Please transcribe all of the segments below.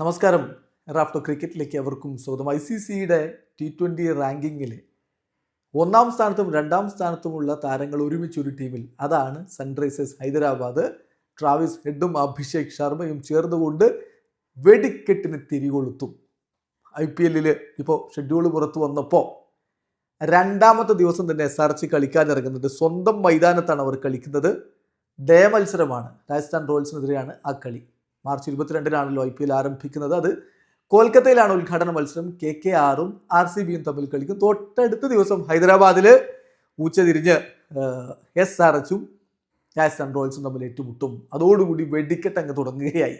നമസ്കാരം. റാഫ്റ്റോ ക്രിക്കറ്റിലേക്ക് അവർക്കും സ്വാഗതം. ഐ സി സിയുടെ ടി ട്വന്റി റാങ്കിങ്ങിൽ ഒന്നാം സ്ഥാനത്തും രണ്ടാം സ്ഥാനത്തുമുള്ള താരങ്ങൾ ഒരുമിച്ച് ഒരു ടീമിൽ അതാണ് സൺറൈസേഴ്സ് ഹൈദരാബാദ്. ട്രാവിസ് ഹെഡും അഭിഷേക് ശർമ്മയും ചേർന്നുകൊണ്ട് വെടിക്കെട്ടിന് തിരികൊളുത്തും. ഐ പി എല്ലിൽ ഇപ്പോൾ ഷെഡ്യൂൾ പുറത്തു വന്നപ്പോൾ രണ്ടാമത്തെ ദിവസം തന്നെ എസ് ആർ സി കളിക്കാനിറങ്ങുന്നുണ്ട് സ്വന്തം മൈതാനത്താണ് അവർ കളിക്കുന്നത്. ഡേ മത്സരമാണ്. രാജസ്ഥാൻ റോയൽസിനെതിരെയാണ് ആ കളി. മാർച്ച് ഇരുപത്തിരണ്ടിനാണല്ലോ ഐ പി എൽ ആരംഭിക്കുന്നത്. അത് കൊൽക്കത്തയിലാണ് ഉദ്ഘാടന മത്സരം. കെ കെ ആറും ആർ സി ബിയും തമ്മിൽ കളിക്കും. തൊട്ടടുത്ത ദിവസം ഹൈദരാബാദിൽ ഉച്ചതിരിഞ്ഞ് എസ് ആർ എച്ചും രാജസ്ഥാൻ റോയൽസും തമ്മിൽ ഏറ്റുമുട്ടും. അതോടുകൂടി വെടിക്കെട്ട് അങ്ങ് തുടങ്ങുകയായി.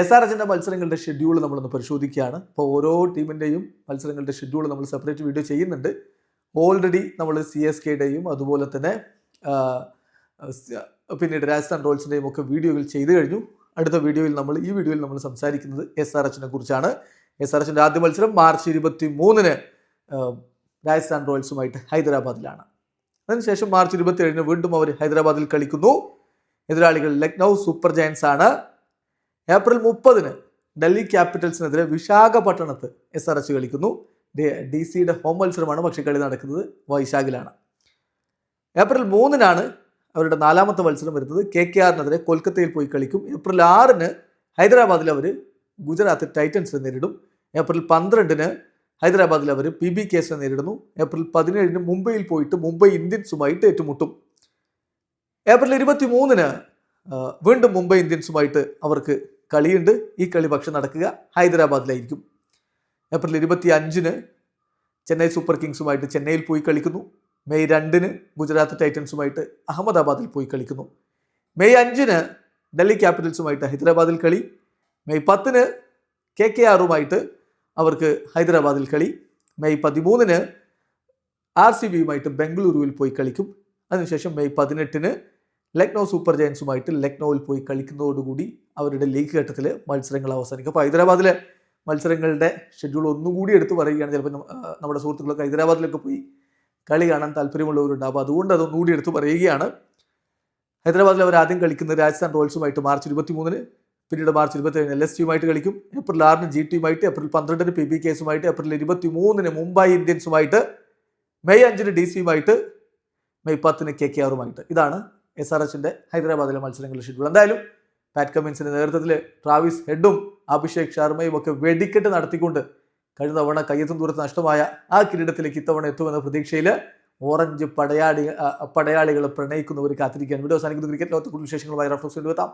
എസ് ആർ എച്ചിന്റെ മത്സരങ്ങളുടെ ഷെഡ്യൂൾ നമ്മളൊന്ന് പരിശോധിക്കുകയാണ്. ഇപ്പോൾ ഓരോ ടീമിന്റെയും മത്സരങ്ങളുടെ ഷെഡ്യൂൾ നമ്മൾ സെപ്പറേറ്റ് വീഡിയോ ചെയ്യുന്നുണ്ട്. ഓൾറെഡി നമ്മൾ സി എസ് കെയുടെയും അതുപോലെ തന്നെ പിന്നീട് രാജസ്ഥാൻ റോയൽസിന്റെയും ഒക്കെ വീഡിയോകൾ ചെയ്തു കഴിഞ്ഞു. അടുത്ത വീഡിയോയിൽ നമ്മൾ ഈ വീഡിയോയിൽ നമ്മൾ സംസാരിക്കുന്നത് എസ് ആർ എച്ചിനെ കുറിച്ചാണ്. എസ് ആർ എച്ചിന്റെ ആദ്യ മത്സരം മാർച്ച് ഇരുപത്തി മൂന്നിന് രാജസ്ഥാൻ റോയൽസുമായിട്ട് ഹൈദരാബാദിലാണ്. അതിനുശേഷം മാർച്ച് ഇരുപത്തി ഏഴിന് വീണ്ടും അവർ ഹൈദരാബാദിൽ കളിക്കുന്നു. എതിരാളികൾ ലക്നൗ സൂപ്പർ ജയൻസ് ആണ്. ഏപ്രിൽ മുപ്പതിന് ഡൽഹി ക്യാപിറ്റൽസിനെതിരെ വിശാഖപട്ടണത്ത് എസ് ആർ എച്ച് കളിക്കുന്നു. ഡി സിയുടെ ഹോം മത്സരമാണ് പക്ഷേ കളി നടക്കുന്നത് വൈശാഖിലാണ്. ഏപ്രിൽ മൂന്നിനാണ് അവരുടെ നാലാമത്തെ മത്സരം വരുന്നത് കെ കെ ആറിനെതിരെ കൊൽക്കത്തയിൽ പോയി കളിക്കും. ഏപ്രിൽ ആറിന് ഹൈദരാബാദിൽ അവർ ഗുജറാത്ത് ടൈറ്റൻസിനെ നേരിടും. ഏപ്രിൽ പന്ത്രണ്ടിന് ഹൈദരാബാദിൽ അവർ പി ബി കേസിനെ നേരിടുന്നു. ഏപ്രിൽ പതിനേഴിന് മുംബൈയിൽ പോയിട്ട് മുംബൈ ഇന്ത്യൻസുമായിട്ട് ഏറ്റുമുട്ടും. ഏപ്രിൽ ഇരുപത്തി മൂന്നിന് വീണ്ടും മുംബൈ ഇന്ത്യൻസുമായിട്ട് അവർക്ക് കളിയുണ്ട്. ഈ കളി പക്ഷെ നടക്കുക ഹൈദരാബാദിലായിരിക്കും. ഏപ്രിൽ ഇരുപത്തി അഞ്ചിന് ചെന്നൈ സൂപ്പർ കിങ്സുമായിട്ട് ചെന്നൈയിൽ പോയി കളിക്കുന്നു. മെയ് രണ്ടിന് ഗുജറാത്ത് ടൈറ്റൻസുമായിട്ട് അഹമ്മദാബാദിൽ പോയി കളിക്കുന്നു. മെയ് അഞ്ചിന് ഡൽഹി ക്യാപിറ്റൽസുമായിട്ട് ഹൈദരാബാദിൽ കളി. മെയ് പത്തിന് കെ കെ ആറുമായിട്ട് അവർക്ക് ഹൈദരാബാദിൽ കളി. മെയ് പതിമൂന്നിന് ആർ സി ബിയുമായിട്ട് ബംഗളൂരുവിൽ പോയി കളിക്കും. അതിനുശേഷം മെയ് പതിനെട്ടിന് ലക്നൗ സൂപ്പർ ജയൻസുമായിട്ട് ലക്നൗവിൽ പോയി കളിക്കുന്നതോടുകൂടി അവരുടെ ലീഗ് ഘട്ടത്തിൽ മത്സരങ്ങൾ അവസാനിക്കും. അപ്പോൾ ഹൈദരാബാദിലെ മത്സരങ്ങളുടെ ഷെഡ്യൂൾ ഒന്നുകൂടി എടുത്ത് പറയുകയാണ് ചിലപ്പോൾ നമ്മുടെ സുഹൃത്തുക്കളൊക്കെ ഹൈദരാബാദിലൊക്കെ പോയി കളി കാണാൻ താല്പര്യമുള്ളവരുണ്ടാവും അതുകൊണ്ട് അതുകൊണ്ട് അതൊന്നുകൂടി എടുത്തു പറയുകയാണ്. ഹൈദരാബാദിൽ അവർ ആദ്യം കളിക്കുന്ന രാജസ്ഥാൻ റോയൽസുമായിട്ട് മാർച്ച് ഇരുപത്തി മൂന്നിന് പിന്നീട് മാർച്ച് ഇരുപത്തി ഏഴിന് എൽ എസ് ടിയുമായിട്ട് കളിക്കും. ഏപ്രിൽ ആറിന് ജി ടിയുമായിട്ട് ഏപ്രിൽ പന്ത്രണ്ടിന് പി ബി കേസുമായിട്ട് ഏപ്രിൽ ഇരുപത്തി മൂന്നിന് മുംബൈ ഇന്ത്യൻസുമായിട്ട് മെയ് അഞ്ചിന് ഡി സിയുമായിട്ട് മെയ് പത്തിന് കെ കെ ആറുമായിട്ട്. ഇതാണ് എസ് ആർ എച്ചിന്റെ ഹൈദരാബാദിലെ മത്സരങ്ങളുടെ ഷെഡ്യൂൾ എന്തായാലും പാറ്റ് കമ്മിൻസിന്റെ നേതൃത്വത്തിൽ ട്രാവിസ് ഹെഡും അഭിഷേക് ശർമ്മയും ഒക്കെ വെടിക്കെട്ട് നടത്തിക്കൊണ്ട് കഴിഞ്ഞ തവണ കയ്യെത്തും ദൂരത്ത് നഷ്ടമായ ആ കിരീടത്തിലേക്ക് ഇത്തവണ എത്തുമെന്ന പ്രതീക്ഷയിൽ ഓറഞ്ച് പടയാളി പടയാളികൾ പ്രണയിക്കുന്നവർ കാത്തിരിക്കുകയാണ്. വീഡിയോ അവസാനിക്കുന്ന. ക്രിക്കറ്റ് ലോകത്ത് കൂടുതൽ വിശേഷങ്ങളുമായി റഫ്ലക്സ് എത്താം.